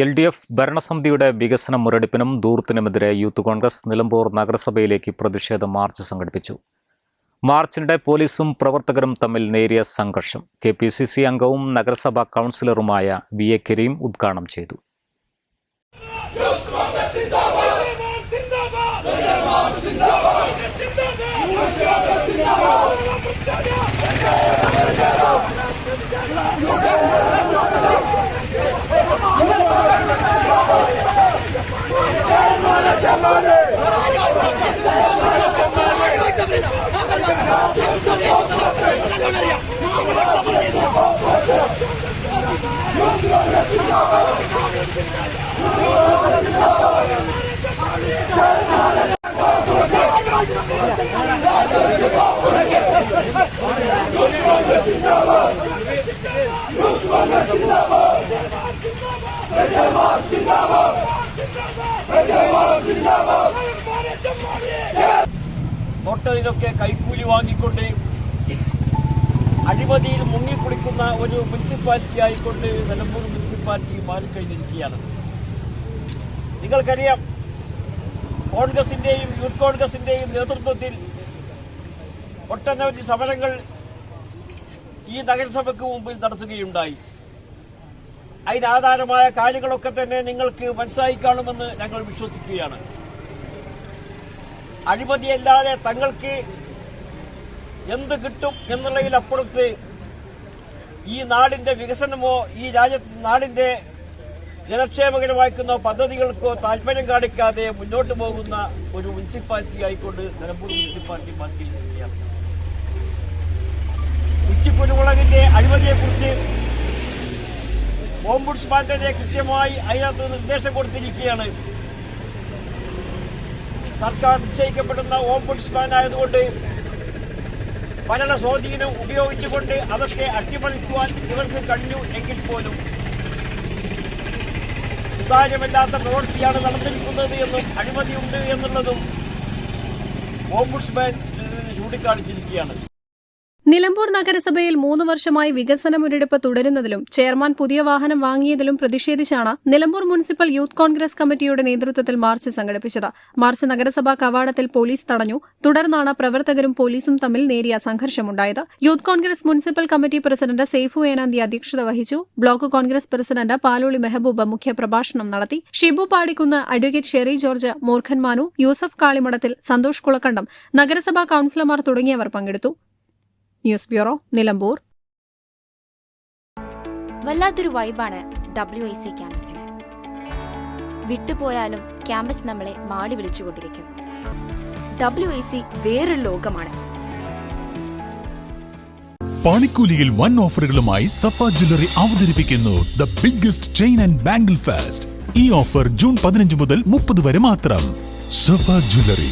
L D F ഭരണസമിതിയുടെ വികസന മുരടിപ്പിനും ദൂർത്തിനുമെതിരെ യൂത്ത് കോൺഗ്രസ് നിലമ്പൂർ നഗരസഭയിലേക്ക് പ്രതിഷേധ മാർച്ച് സംഘടിപ്പിച്ചു. മാർച്ചിനിടെ പോലീസും പ്രവർത്തകരും തമ്മിൽ നേരിയ സംഘർഷം. കെ പി സി സി അംഗവും നഗരസഭാ കൗൺസിലറുമായ വി എ കരീം ഉദ്ഘാടനം ചെയ്തു. Let's go! ഹോട്ടലിലൊക്കെ കൈക്കൂലി വാങ്ങിക്കൊണ്ട് അഴിമതിയിൽ മുങ്ങിക്കുളിക്കുന്ന ഒരു മുനിസിപ്പാലിറ്റി ആയിക്കൊണ്ട് നിലമ്പൂർ മുനിസിപ്പാലിറ്റി മാറിക്കഴിഞ്ഞിരിക്കുകയാണ്. നിങ്ങൾക്കറിയാം കോൺഗ്രസിന്റെയും യൂത്ത് കോൺഗ്രസിന്റെയും നേതൃത്വത്തിൽ ഒട്ടനവധി സമരങ്ങൾ ഈ നഗരസഭയ്ക്ക് മുമ്പിൽ നടത്തുകയുണ്ടായി. അതിനാധാരമായ കാര്യങ്ങളൊക്കെ തന്നെ നിങ്ങൾക്ക് മനസ്സിലായി കാണുമെന്ന് ഞങ്ങൾ വിശ്വസിക്കുകയാണ്. അഴിമതിയല്ലാതെ തങ്ങൾക്ക് എന്ത് കിട്ടും എന്നുള്ളതിലപ്പുറത്ത് ഈ നാടിന്റെ വികസനമോ ഈ രാജ്യ നാടിന്റെ ജനക്ഷേമകരമാക്കുന്ന പദ്ധതികൾക്കോ താല്പര്യം കാണിക്കാതെ മുന്നോട്ട് പോകുന്ന ഒരു മുനിസിപ്പാലിറ്റി ആയിക്കൊണ്ട് നിലമ്പൂർ മുനിസിപ്പാലിറ്റി മാറ്റിയിരിക്കുകയാണ്. ഉച്ചിക്കുരുമുളകിന്റെ അഴിമതിയെക്കുറിച്ച് ഓംബുഡ്സ്മാന്റെ കൃത്യമായി അതിനകത്ത് നിർദ്ദേശം കൊടുത്തിരിക്കുകയാണ്. സർക്കാർ നിശ്ചയിക്കപ്പെടുന്ന ഓംബുഡ്സ്മാൻ ആയതുകൊണ്ട് ഭരണ സ്വാധീനം ഉപയോഗിച്ചുകൊണ്ട് അതൊക്കെ അട്ടിമറിക്കുവാൻ ഇവർക്ക് കഴിഞ്ഞു എങ്കിൽ പോലും സുതാര്യമല്ലാത്ത പ്രവൃത്തിയാണ് നടന്നിരിക്കുന്നത് എന്നും അഴിമതിയുണ്ട് എന്നുള്ളതും ഓംബുഡ്സ്മാൻ ചൂണ്ടിക്കാണിച്ചിരിക്കുകയാണ്. നിലമ്പൂർ നഗരസഭയിൽ മൂന്ന് വർഷമായി വികസന മുരടിപ്പ് തുടരുന്നതിലും ചെയർമാൻ പുതിയ വാഹനം വാങ്ങിയതിലും പ്രതിഷേധിച്ചാണ് നിലമ്പൂർ മുനിസിപ്പൽ യൂത്ത് കോൺഗ്രസ് കമ്മിറ്റിയുടെ നേതൃത്വത്തിൽ മാർച്ച് സംഘടിപ്പിച്ചത്. മാർച്ച് നഗരസഭാ കവാടത്തിൽ പോലീസ് തടഞ്ഞു. തുടർന്നാണ് പ്രവർത്തകരും പോലീസും തമ്മിൽ നേരിയ സംഘർഷമുണ്ടായത്. Youth Congress municipal committee president Saifu Enanthi അധ്യക്ഷത വഹിച്ചു. ബ്ലോക്ക് കോൺഗ്രസ് പ്രസിഡന്റ് പാലോളി മെഹബൂബ് മുഖ്യപ്രഭാഷണം നടത്തി. Shibu Padikkunnu advocate Sherry George Moorkhan Manu Yusuf കാളിമഠത്തിൽ Santhosh Kulakkandam നഗരസഭാ കൌൺസിലർമാർ തുടങ്ങിയവർ പങ്കെടുത്തു. News bureau Nilambur. വല്ലാത്തൊരു വൈബാണ് ഡബ്ല്യു ഐ സി ക്യാമ്പസിന്. വിട്ടുപോയാലും ക്യാമ്പസ് നമ്മളെ മാടി വിളിച്ചുകൊണ്ടിരിക്കും. ഡബ്ല്യു ഐ സി വേറൊരു ലോകമാണ്. പണിക്കൂലിയിൽ വൺ ഓഫറുകളുമായി സഫ ജ്വല്ലറി അവതരിപ്പിക്കുന്നു the biggest chain and bangle fest ഈ ഓഫർ ജൂൺ പതിനഞ്ച് മുതൽ മുപ്പത് വരെ മാത്രം. സഫ ജ്വല്ലറി.